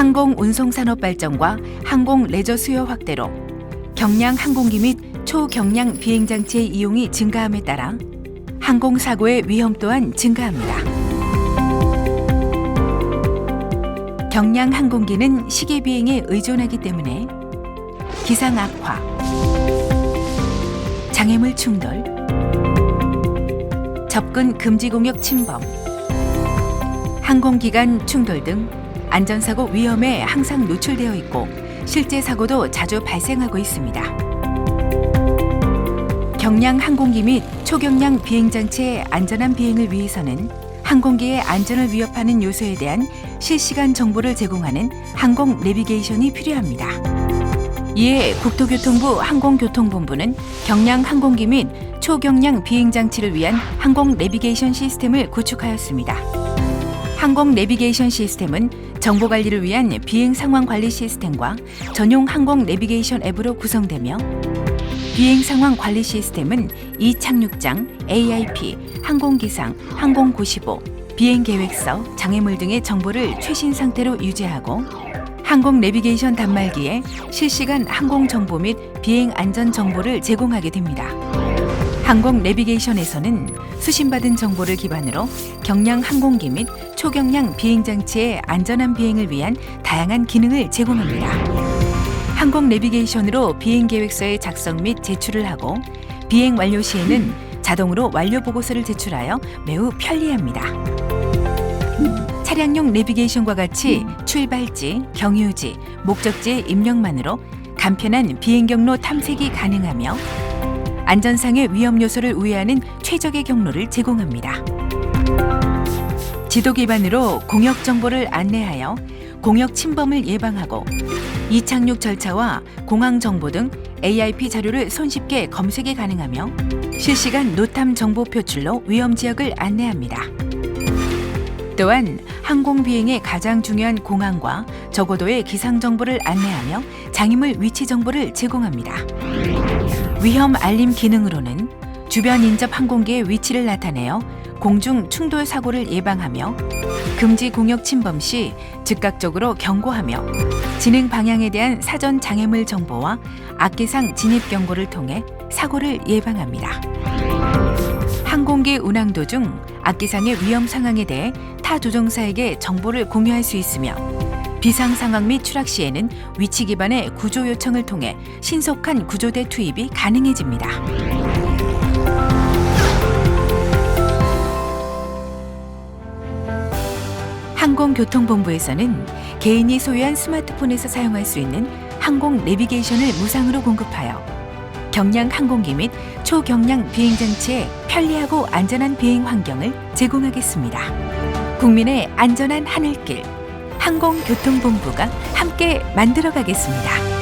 항공 운송 산업 발전과 항공 레저 수요 확대로 경량 항공기 및 초경량 비행 장치의 이용이 증가함에 따라 항공 사고의 위험 또한 증가합니다. 경량 항공기는 시계 비행에 의존하기 때문에 기상 악화, 장애물 충돌, 접근 금지 공역 침범, 항공기간 충돌 등 안전사고 위험에 항상 노출되어 있고 실제 사고도 자주 발생하고 있습니다. 경량 항공기 및 초경량 비행장치의 안전한 비행을 위해서는 항공기의 안전을 위협하는 요소에 대한 실시간 정보를 제공하는 항공 내비게이션이 필요합니다. 이에 국토교통부 항공교통본부는 경량 항공기 및 초경량 비행장치를 위한 항공 내비게이션 시스템을 구축하였습니다. 항공 내비게이션 시스템은 정보 관리를 위한 비행 상황 관리 시스템과 전용 항공 내비게이션 앱으로 구성되며 비행 상황 관리 시스템은 이착륙장, AIP, 항공기상, 항공고시보, 비행 계획서, 장애물 등의 정보를 최신 상태로 유지하고 항공 내비게이션 단말기에 실시간 항공 정보 및 비행 안전 정보를 제공하게 됩니다. 항공 내비게이션에서는 수신받은 정보를 기반으로 경량 항공기 및 초경량 비행 장치의 안전한 비행을 위한 다양한 기능을 제공합니다. 항공 내비게이션으로 비행 계획서의 작성 및 제출을 하고 비행 완료 시에는 자동으로 완료 보고서를 제출하여 매우 편리합니다. 차량용 내비게이션과 같이 출발지, 경유지, 목적지의 입력만으로 간편한 비행 경로 탐색이 가능하며 안전상의 위험 요소를 우회하는 최적의 경로를 제공합니다. 지도 기반으로 공역 정보를 안내하여 공역 침범을 예방하고 이착륙 절차와 공항 정보 등 AIP 자료를 손쉽게 검색이 가능하며 실시간 노탐 정보 표출로 위험 지역을 안내합니다. 또한 항공 비행의 가장 중요한 공항과 저고도의 기상 정보를 안내하며 장애물 위치 정보를 제공합니다. 위험 알림 기능으로는 주변 인접 항공기의 위치를 나타내어 공중 충돌 사고를 예방하며 금지 공역 침범 시 즉각적으로 경고하며 진행 방향에 대한 사전 장애물 정보와 악기상 진입 경고를 통해 사고를 예방합니다. 항공기 운항 도중 악기상의 위험 상황에 대해 타 조종사에게 정보를 공유할 수 있으며 비상 상황 및 추락 시에는 위치 기반의 구조 요청을 통해 신속한 구조대 투입이 가능해집니다. 항공교통본부에서는 개인이 소유한 스마트폰에서 사용할 수 있는 항공 내비게이션을 무상으로 공급하여 경량 항공기 및 초경량 비행 장치의 편리하고 안전한 비행 환경을 제공하겠습니다. 국민의 안전한 하늘길 항공교통본부가 함께 만들어가겠습니다.